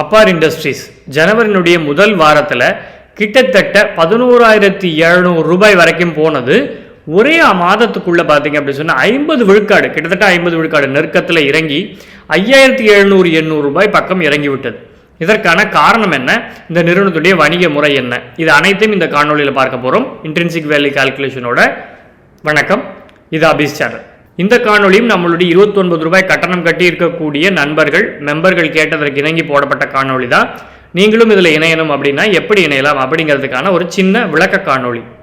Appar industries. ஜனவரினுடைய முதல் வாரத்தில் கிட்டத்தட்ட பதினோராயிரத்தி எழுநூறு ரூபாய் வரைக்கும் போனது. ஒரே மாதத்துக்குள்ளே பார்த்தீங்க அப்படின்னு சொன்னால் ஐம்பது விழுக்காடு கிட்டத்தட்ட ஐம்பது விழுக்காடு நெருக்கத்தில் இறங்கி ஐயாயிரத்தி எழுநூறு எண்ணூறு ரூபாய் பக்கம் இறங்கி விட்டது. இதற்கான காரணம் என்ன? இந்த நிறுவனத்துடைய வணிக முறை என்ன? இது அனைத்தையும் இந்த காணொலியில் பார்க்க போகிறோம் இன்ட்ரென்சிக் வேல்யூ கால்குலேஷனோட வணக்கம். இது அபிஸ் சேனல் இந்த காணொளியும் நம்மளுடைய 29 ரூபாய் கட்டணம் கட்டி இருக்கக்கூடிய நண்பர்கள் மெம்பர்கள் கேட்டதற்கு இணங்கி போடப்பட்ட காணொளி தான் நீங்களும் இதில் இணையணும் அப்படின்னா எப்படி இணையலாம் அப்படிங்கிறதுக்கான ஒரு சின்ன விளக்க காணொளி.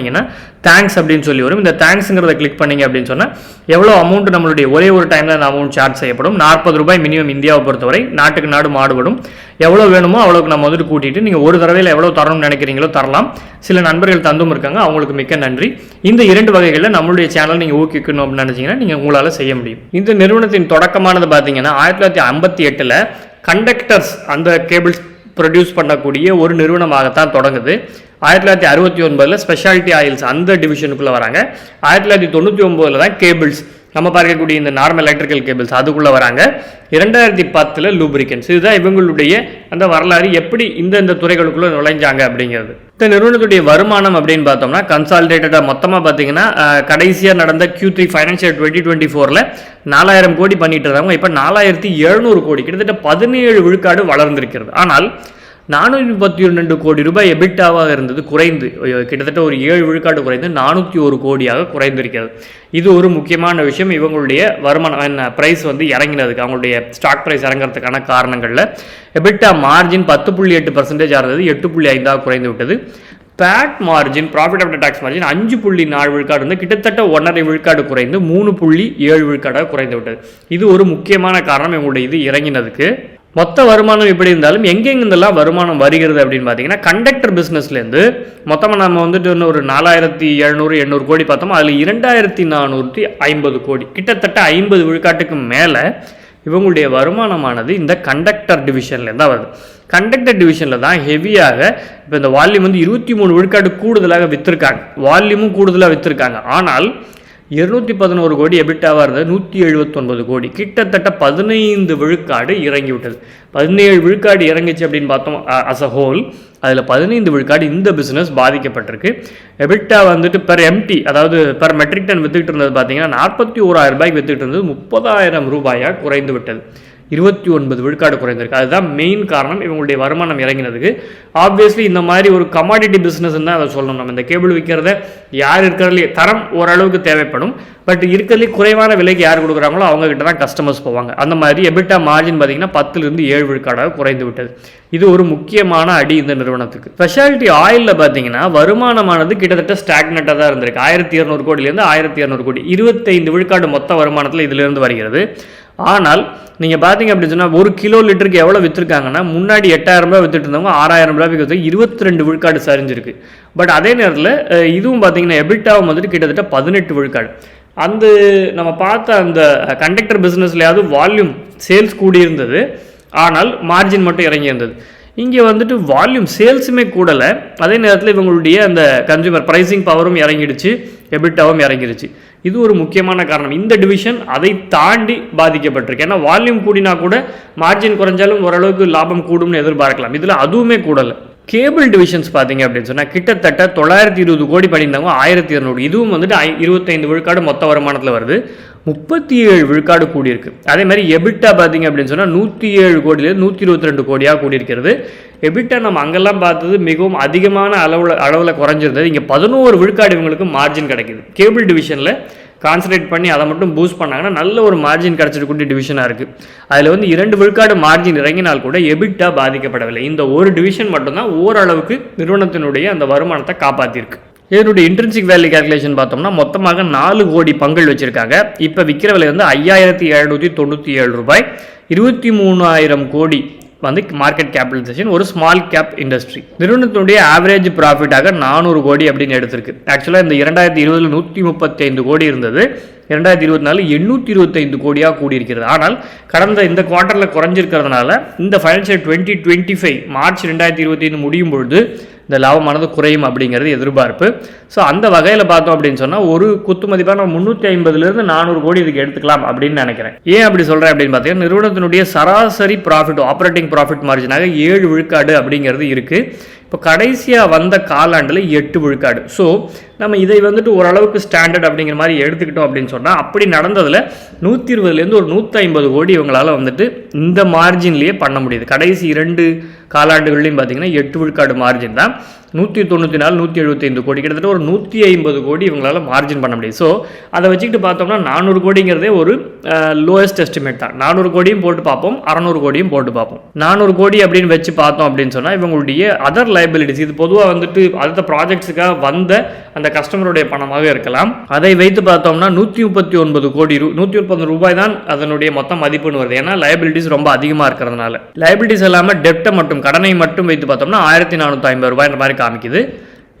பண்ணிங்கன்னா தேங்க்ஸ் அப்படின்னு சொல்லி வரும். இந்த தேங்க்ஸுங்கிறத கிளிக் பண்ணீங்க அப்படின்னு சொன்னால் எவ்வளோ அமௌண்ட் நம்மளுடைய ஒரே ஒரு டைமில் அந்த அமௌண்ட் சார்ஜ் செய்யப்படும்? நாற்பது ரூபாய் மினிமம் இந்தியாவை பொறுத்தவரை நாட்டுக்கு நாடு மாடுபடும். எவ்வளோ வேணுமோ அவ்வளோக்கு நம்ம வந்துட்டு கூட்டிட்டு நீங்கள் ஒரு தடவையில் எவ்வளோ தரணும்னு நினைக்கிறீங்களோ தரலாம். சில நண்பர்கள் தந்தும் இருக்காங்க அவங்களுக்கு மிக்க நன்றி. இந்த இரண்டு வகைகளில் நம்மளுடைய சேனல் நீங்கள் ஊக்கிக்கணும் அப்படின்னு நினச்சிங்கன்னா நீங்கள் உங்களால் செய்ய முடியும். இந்த நிறுவனத்தின் தொடக்கமானது பார்த்தீங்கன்னா ஆயிரத்தி தொள்ளாயிரத்தி ஐம்பத்தி எட்டில் கண்டக்டர்ஸ் அந்த கேபிள்ஸ் ப்ரொடியூஸ் பண்ணக்கூடிய ஒரு நிறுவனமாகத்தான் தொடங்குது. ஆயிரத்தி தொள்ளாயிரத்தி அறுபத்தி ஒன்பதில் ஸ்பெஷாலிட்டி ஆயில்ஸ் அந்த டிவிஷனுக்குள்ளே வராங்க. ஆயிரத்தி தொள்ளாயிரத்தி தொண்ணூற்றி ஒம்போதில் தான் கேபிள்ஸ் நம்ம பார்க்கக்கூடிய இந்த நார்மல் எலக்ட்ரிக்கல் கேபிள்ஸ் அதுக்குள்ளே வராங்க. இரண்டாயிரத்தி பத்தில் லூப்ரிகன்ஸ் இதுதான் இவங்களுடைய அந்த வரலாறு எப்படி இந்த இந்த துறைகளுக்குள்ளே நுழைஞ்சாங்க அப்படிங்கிறது. இந்த நிறுவனத்துடைய வருமானம் அப்படின்னு பார்த்தோம்னா கன்சால்டேட்டடாக மொத்தமாக பார்த்தீங்கன்னா கடைசியாக நடந்த Q three financial twenty twenty ஃபோரில் நாலாயிரம் கோடி பண்ணிட்டு இருந்தாங்க இப்போ நாலாயிரத்தி எழுநூறு கோடி. கிட்டத்தட்ட பதினேழு விழுக்காடு வளர்ந்திருக்கிறது. ஆனால் நானூற்றி முப்பத்தி ரெண்டு கோடி ரூபாய் எபிட்டாவாக இருந்தது குறைந்து கிட்டத்தட்ட ஒரு ஏழு விழுக்காடு குறைந்து நானூற்றி ஒரு கோடியாக குறைந்திருக்கிறது. இது ஒரு முக்கியமான விஷயம். இவங்களுடைய வருமானம் என்ன ப்ரைஸ் வந்து இறங்கினதுக்கு அவங்களுடைய ஸ்டாக் ப்ரைஸ் இறங்குறதுக்கான காரணங்களில் எபிட்டா மார்ஜின் பத்து புள்ளி எட்டு பர்சன்டேஜ் இருந்தது எட்டு புள்ளி ஐந்தாக குறைந்து விட்டது PAT margin profit after tax margin அஞ்சு புள்ளி நாலு விழுக்காடு வந்து கிட்டத்தட்ட ஒன்றரை விழுக்காடு குறைந்து மூணு புள்ளி ஏழு விழுக்காடாக குறைந்து விட்டது இது ஒரு முக்கியமான காரணம் இவங்களுடைய இது இறங்கினதுக்கு. மொத்த வருமானம் எப்படி இருந்தாலும் எங்கெங்கெல்லாம் வருமானம் வருகிறது அப்படின்னு பார்த்தீங்கன்னா கண்டக்டர் பிஸ்னஸ்லேருந்து மொத்தமாக நம்ம வந்துட்டு இன்னும் ஒரு நாலாயிரத்தி எழுநூறு எண்ணூறு கோடி பார்த்தோம்? அதில் இரண்டாயிரத்தி நானூற்றி ஐம்பது கோடி. கிட்டத்தட்ட ஐம்பது விழுக்காட்டுக்கு மேலே இவங்களுடைய வருமானமானது இந்த கண்டக்டர் டிவிஷன்லேருந்து தான் வருது. கண்டக்டர் டிவிஷனில் தான் ஹெவியாக இப்போ இந்த வால்யூம் வந்து இருபத்தி மூணு விழுக்காடு கூடுதலாக விற்றுருக்காங்க வால்யூமும் கூடுதலாக விற்றுருக்காங்க ஆனால் இருநூத்தி பதினோரு கோடி எபிட்டாவாக இருந்தது. நூற்றி எழுபத்தொன்பது கோடி. கிட்டத்தட்ட பதினைந்து விழுக்காடு இறங்கி விட்டது பதினேழு விழுக்காடு இறங்கிச்சு அப்படின்னு பார்த்தோம் அஸ் அ ஹோல் அதில் பதினைந்து விழுக்காடு இந்த பிஸ்னஸ் பாதிக்கப்பட்டிருக்கு. எபிட்டா வந்துட்டு பெர் எம்டி அதாவது பெர் மெட்ரிக் டன் வித்துக்கிட்டு இருந்தது பார்த்தீங்கன்னா நாற்பத்தி ஓராயிரம் ரூபாய்க்கு வித்துக்கிட்டு இருந்தது. முப்பதாயிரம் ரூபாயாக குறைந்து விட்டது. இருபத்தி ஒன்பது விழுக்காடு குறைந்திருக்கு. அதுதான் மெயின் காரணம். இவங்களுடைய வருமானம் இறங்கினதுக்கு. ஆப்வியஸ்லி இந்த மாதிரி ஒரு கமாடிட்டி பிஸ்னஸ் தான் அதை சொல்லணும். நம்ம இந்த கேபிள் விற்கிறத யார் இருக்கிறதுலே தரம் ஓரளவுக்கு தேவைப்படும். பட் இருக்கிறதுலே குறைவான விலைக்கு யார் கொடுக்குறாங்களோ அவங்கக்கிட்ட தான் கஸ்டமர்ஸ் போவாங்க. அந்த மாதிரி எபிட்டா மார்ஜின் பார்த்தீங்கன்னா பத்துலேருந்து ஏழு விழுக்காடாக குறைந்து விட்டது. இது ஒரு முக்கியமான அடி இந்த நிறுவனத்துக்கு. ஸ்பெஷாலிட்டி ஆயிலில் பார்த்தீங்கன்னா வருமானமானது கிட்டத்தட்ட ஸ்டாக்னட்டாக தான் இருந்திருக்கு. ஆயிரத்தி இரநூறு கோடியிலேருந்து ஆயிரத்தி இரநூறு கோடி. இருபத்தைந்து விழுக்காடு மொத்த வருமானத்தில் இதிலிருந்து வருகிறது. ஆனால் நீங்கள் பார்த்தீங்க அப்படின்னு சொன்னால் ஒரு கிலோ லிட்டருக்கு எவ்வளோ விற்றுருக்காங்கன்னா முன்னாடி எட்டாயிரம் ரூபாய் வித்துட்டு இருந்தவங்க ஆறாயிரம் ரூபாய்க்கு விற்று இருபத்தி ரெண்டு விழுக்காடு சரிஞ்சிருக்கு. பட் அதே நேரத்தில் இதுவும் பார்த்தீங்கன்னா எபிட்டாவும் வந்துட்டு கிட்டத்தட்ட பதினெட்டு விழுக்காடு. அந்த நம்ம பார்த்த அந்த கண்டக்டர் பிஸ்னஸ்லையாவது வால்யூம் சேல்ஸ் கூடியிருந்தது. ஆனால் மார்ஜின் மட்டும் இறங்கி இருந்தது இங்கே வந்துட்டு வால்யூம் சேல்ஸுமே கூடலை. அதே நேரத்தில் இவங்களுடைய அந்த கன்சியூமர் ப்ரைஸிங் பவரும் இறங்கிடுச்சு எபிட்டாவும் இறங்கிடுச்சு இது ஒரு முக்கியமான காரணம். இந்த டிவிஷன் அதை தாண்டி பாதிக்கப்பட்டிருக்கு. ஏன்னா வால்யூம் கூடினா கூட மார்ஜின் குறைஞ்சாலும் ஓரளவுக்கு லாபம் கூடும்னு எதிர்பார்க்கலாம். இதில் அதுவுமே கூடலை. கேபிள் டிவிஷன்ஸ் பார்த்தீங்க அப்படின்னு சொன்னால் கிட்டத்தட்ட தொள்ளாயிரத்தி இருபது கோடி பண்ணியிருந்தாங்க ஆயிரத்தி இரநூறு. இதுவும் வந்துட்டு ஐ இருபத்தைந்து விழுக்காடு மொத்த வருமானத்தில் வருது. முப்பத்தி ஏழு விழுக்காடு கூடியிருக்கு. அதே மாதிரி எபிட்டா பார்த்தீங்க அப்படின்னு சொன்னால் நூற்றி ஏழு கோடியிலேருந்து நூற்றி இருபத்தி ரெண்டு கோடியாக கூடியிருக்கிறது. எபிட்டா நம்ம அங்கெல்லாம் பார்த்தது மிகவும் அதிகமான அளவில் அளவில் குறைஞ்சிருந்தது. இங்கே பதினோரு விழுக்காடு இவங்களுக்கு மார்ஜின் கிடைக்குது. கேபிள் டிவிஷனில் கான்சன்ட்ரேட் பண்ணி அதை மட்டும் பூஸ்ட் பண்ணாங்கன்னா நல்ல ஒரு மார்ஜின் கிடச்சிருக்கூடிய டிவிஷனாக இருக்குது அதில் வந்து இரண்டு விழுக்காடு மார்ஜின் இறங்கினால் கூட எபிட்டா பாதிக்கப்படவில்லை. இந்த ஒரு டிவிஷன் மட்டும்தான் ஓரளவுக்கு நிறுவனத்தினுடைய அந்த வருமானத்தை காப்பாற்றிருக்கு இதனுடைய இன்ட்ரென்சிக் வேல்யூ கேல்குலேஷன் பார்த்தோம்னா மொத்தமாக நாலு கோடி பங்குகள் வச்சுருக்காங்க. இப்போ விற்கிற விலை வந்து ஐயாயிரத்தி எழுநூற்றி தொண்ணூற்றி ஏழு ரூபாய். இருபத்தி மூணாயிரம் கோடி வந்து மார்க்கெட் கேபிட்டலைசேஷன் ஒரு ஸ்மால் கேப் இண்டஸ்ட்ரி நிறுவனத்தினுடைய ஆவரேஜ் ப்ராஃபிட்டாக நானூறு கோடி அப்படின்னு எடுத்திருக்கு. ஆக்சுவலாக இந்த இரண்டாயிரத்தி இருபதில் நூற்றி முப்பத்தி ஐந்து கோடி இருந்தது. இரண்டாயிரத்தி இருபத்தி நாலு எண்ணூற்றி இருபத்தைந்து கோடியாக கூடியிருக்கிறது. ஆனால் கடந்த இந்த குவார்ட்டரில் குறைஞ்சிருக்கிறதுனால இந்த financial twenty twenty five March ரெண்டாயிரத்தி இருபத்தி ஐந்து முடியும் பொழுது இந்த லாபமானது குறையும் அப்படிங்கிறது எதிர்பார்ப்பு. ஸோ அந்த வகையில் பார்த்தோம் அப்படின்னு சொன்னால் ஒரு குத்து மதிப்பான முந்நூற்றி ஐம்பதுலேருந்து நானூறு கோடி இதுக்கு எடுத்துக்கலாம் அப்படின்னு நினைக்கிறேன். ஏன் அப்படி சொல்கிறேன் அப்படின்னு பார்த்தீங்கன்னா நிறுவனத்தினுடைய சராசரி ப்ராஃபிட் ஆப்ரேட்டிங் ப்ராஃபிட் மார்ஜினாக ஏழு விழுக்காடு அப்படிங்கிறது இருக்குது இப்போ கடைசியாக வந்த காலாண்டில் எட்டு விழுக்காடு. ஸோ நம்ம இதை வந்துட்டு ஓரளவுக்கு ஸ்டாண்டர்ட் அப்படிங்கிற மாதிரி எடுத்துக்கிட்டோம் அப்படின்னு சொன்னால் அப்படி நடந்ததில் நூற்றி இருபதுலேருந்து ஒரு நூற்றி ஐம்பது கோடி இவங்களால் வந்துட்டு இந்த மார்ஜின்லேயே பண்ண முடியுது. கடைசி இரண்டு காலாண்டுகள்லையும் பார்த்தீங்கன்னா எட்டு விழுக்காடு மார்ஜின் தான். நூற்றி தொண்ணூற்றி நாலு நூற்றி எழுபத்தைந்து கோடி. கிட்டத்தட்ட ஒரு நூற்றி ஐம்பது கோடி இவங்களால் மார்ஜின் பண்ண முடியும் ஸோ அதை வச்சுக்கிட்டு பார்த்தோம்னா நானூறு கோடிங்கிறதே ஒரு லோயஸ்ட் எஸ்டிமேட் தான். நானூறு கோடியும் போட்டு பார்ப்போம் அறநூறு கோடியும் போட்டு பார்ப்போம். நானூறு கோடி அப்படின்னு வச்சு பார்த்தோம் அப்படின்னு சொன்னால் இவங்களுடைய அதர் லைபிலிட்டிஸ் இது பொதுவாக வந்துட்டு அடுத்த ப்ராஜெக்ட்ஸுக்காக வந்த அந்த கஸ்டமருடைய பணமாக இருக்கலாம். அதை வைத்து பார்த்தோம்னா நூற்றி முப்பத்தி ஒன்பது கோடி ரூ நூற்றி முப்பது ரூபாய் தான் அதனுடைய மொத்த மதிப்புன்னு வருது. ஏன்னா லைபிலிட்டிஸ் ரொம்ப அதிகமாக இருக்கிறதுனால. லைபிலிட்டிஸ் இல்லாமல் டெப்டை மட்டும் கடனை மட்டும் வைத்து பார்த்தோம்னா ஆயிரத்தி நானூற்றி ஐம்பது ரூபாய் மாதிரி காமிக்குது.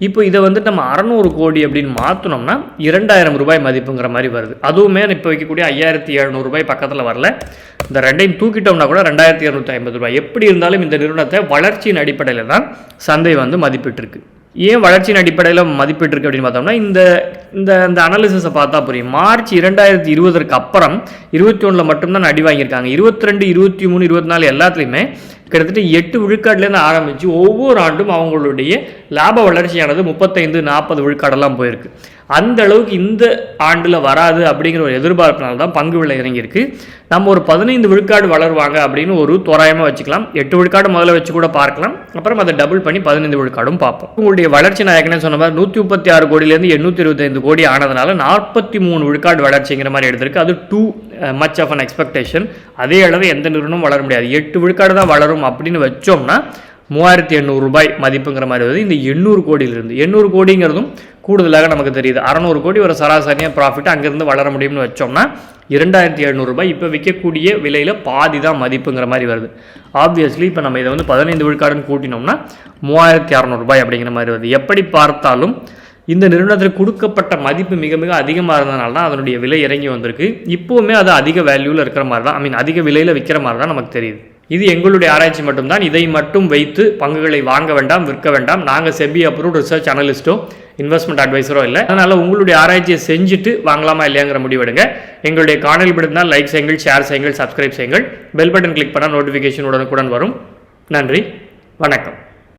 இப்போ இதை வந்து நம்ம அறநூறு கோடி அப்படின்னு மாற்றினோம்னா இரண்டாயிரம் ரூபாய் மதிப்புங்கிற மாதிரி வருது. அதுவுமே இப்போ வைக்கக்கூடிய ஐயாயிரத்தி எழுநூறு ரூபாய் பக்கத்தில் வரல. இந்த ரெண்டையும் தூக்கிட்டோம்னா கூட ரெண்டாயிரத்தி இரநூத்தி ஐம்பது ரூபாய். எப்படி இருந்தாலும் இந்த நிறுவனத்தை வளர்ச்சியின் அடிப்படையில் தான் சந்தை வந்து மதிப்பிட்டிருக்கு. ஏன் வளர்ச்சியின் அடிப்படையில் மதிப்பிட்டிருக்கு அப்படின்னு பார்த்தோம்னா இந்த இந்த இந்த அனாலிசிஸை பார்த்தா புரியும். மார்ச் இரண்டாயிரத்தி இருபதற்கு அப்புறம் இருபத்தி ஒன்றில் மட்டும்தான் அடி வாங்கியிருக்காங்க. இருபத்தி ரெண்டு இருபத்தி மூணு இருபத்தி நாலு எல்லாத்துலேயுமே கிட்டத்தட்ட எட்டு விழுக்காடுலேருந்து ஆரம்பித்து ஒவ்வொரு ஆண்டும் அவங்களுடைய லாப வளர்ச்சியானது முப்பத்தைந்து நாற்பது விழுக்காடெல்லாம் போயிருக்கு. அந்த அளவுக்கு இந்த ஆண்டில் வராது அப்படிங்கிற ஒரு எதிர்பார்ப்பினால தான் பங்கு விலை இறங்கியிருக்கு. நம்ம ஒரு பதினைந்து விழுக்காடு வளருவாங்க அப்படின்னு ஒரு தோராயமாக வச்சுக்கலாம். எட்டு விழுக்காடு முதல்ல வச்சு கூட பார்க்கலாம். அப்புறம் அதை டபுள் பண்ணி பதினைந்து விழுக்காடும் பார்ப்போம். உங்களுடைய வளர்ச்சி நான் ஏற்கனவே சொன்ன மாதிரி நூற்றி முப்பத்தி ஆறு கோடியிலேருந்து எண்ணூற்றி இருபத்தைந்து கோடி ஆனதுனால நாற்பத்தி மூணு விழுக்காடு வளர்ச்சிங்கிற மாதிரி எடுத்திருக்கு. அது too much of an expectation அதே அளவு எந்த நிறுவனமும் வளர முடியாது. எட்டு விழுக்காடு தான் வளரும் அப்படின்னு வச்சோம்னா மூவாயிரத்தி எண்ணூறு ரூபாய் மதிப்புங்கிற மாதிரி வருது. இந்த எண்ணூறு கோடியிலிருந்து எண்ணூறு கோடிங்கிறதும் கூடுதலாக நமக்கு தெரியுது. அறநூறு கோடி ஒரு சராசரியாக ப்ராஃபிட் அங்கேருந்து வளர முடியும்னு வச்சோம்னா இரண்டாயிரத்தி எழுநூறுபாய் இப்போ விற்கக்கூடிய விலையில் பாதி தான் மதிப்புங்கிற மாதிரி வருது. ஆப்வியஸ்லி இப்போ நம்ம இதை வந்து பதினைந்து விழுக்காடுன்னு கூட்டினோம்னா மூவாயிரத்தி அறநூறுபாய் அப்படிங்கிற மாதிரி வருது. எப்படி பார்த்தாலும் இந்த நிறுவனத்தில் கொடுக்கப்பட்ட மதிப்பு மிக மிக அதிகமாக இருந்ததுனால தான் அதனுடைய விலை இறங்கி வந்திருக்கு. இப்போவுமே அது அதிக வேல்யூவில் இருக்கிற மாதிரி தான் ஐ மீன் அதிக விலையில் விற்கிற மாதிரி தான் நமக்கு தெரியுது. இது எங்களுடைய ஆராய்ச்சி மட்டும்தான். இதை மட்டும் வைத்து பங்குகளை வாங்க வேண்டாம் விற்க வேண்டாம். நாங்கள் செபி அப்ரூவ் ரிசர்ச் அனலிஸ்ட்டோ இன்வெஸ்ட்மெண்ட் அட்வைஸரோ இல்லை. அதனால் உங்களுடைய ஆராய்ச்சியை செஞ்சுட்டு வாங்கலாமா இல்லையாங்கிற முடிவெடுங்க எங்களுடைய காணொலி பிடித்தால் லைக் செய்யுங்கள் ஷேர் செய்யுங்கள் சப்ஸ்கிரைப் செய்யுங்கள். பெல் பட்டன் கிளிக் பண்ணால் நோட்டிஃபிகேஷன் உடனுக்குடன் வரும். நன்றி வணக்கம்.